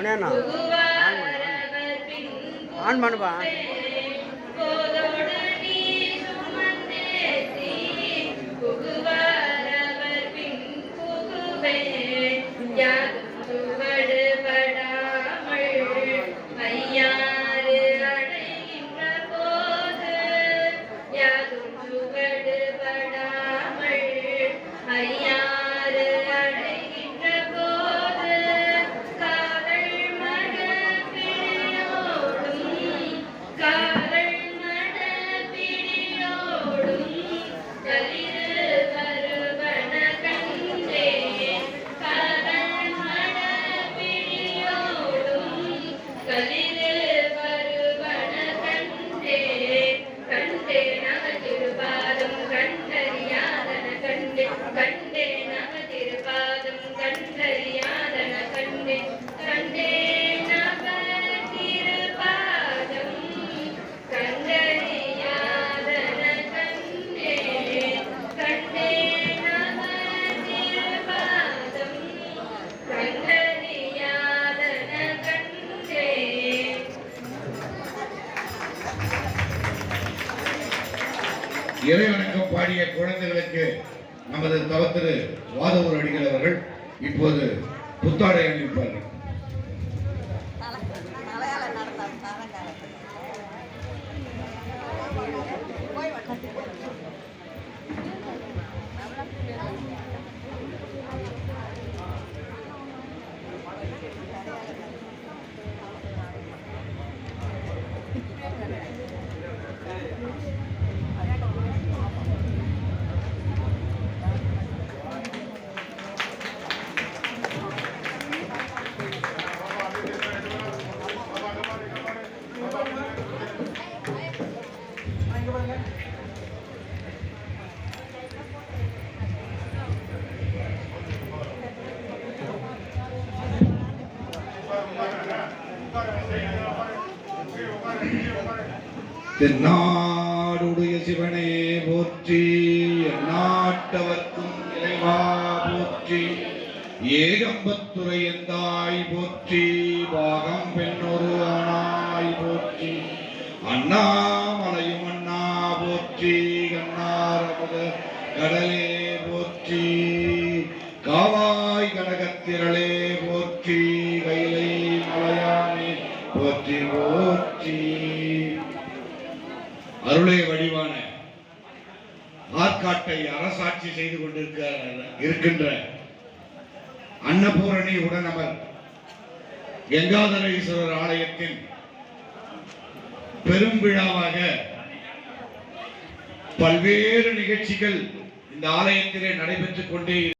பண்ணா ஆன் பண்ணுப்பா கண்டே கண்டே நகதிருபாதம் கண்டறியாதன கண்டறியாதன கண்டறியாதன பாடிய குழந்தைகளுக்கு நமது தவத்திரு வாதவூர் அடிகள் அவர்கள் இப்போது புத்தாடை அணிவிப்பார்கள் தென்னாடுடைய சிவனே போற்றி நாட்டவர்க்கும் இறைவா போற்றி ஏகம்பத்துறை எந்தாய் போற்றி பாகம் பெண்ணொரு ஆனாய் போற்றி அண்ணாமலையும் அண்ணா போற்றி கண்ணாரமுத கடலே போற்றி காவா போற்றி போற்றி அருளை வடிவான ஆற்காட்டை அரசாட்சி செய்து கொண்டிருக்க இருக்கின்ற அன்னபூரணி உடனவர் கங்காதரேஸ்வரர் ஆலயத்தின் பெரும் விழாவாக பல்வேறு நிகழ்ச்சிகள் இந்த ஆலயத்திலே நடைபெற்றுக் கொண்டே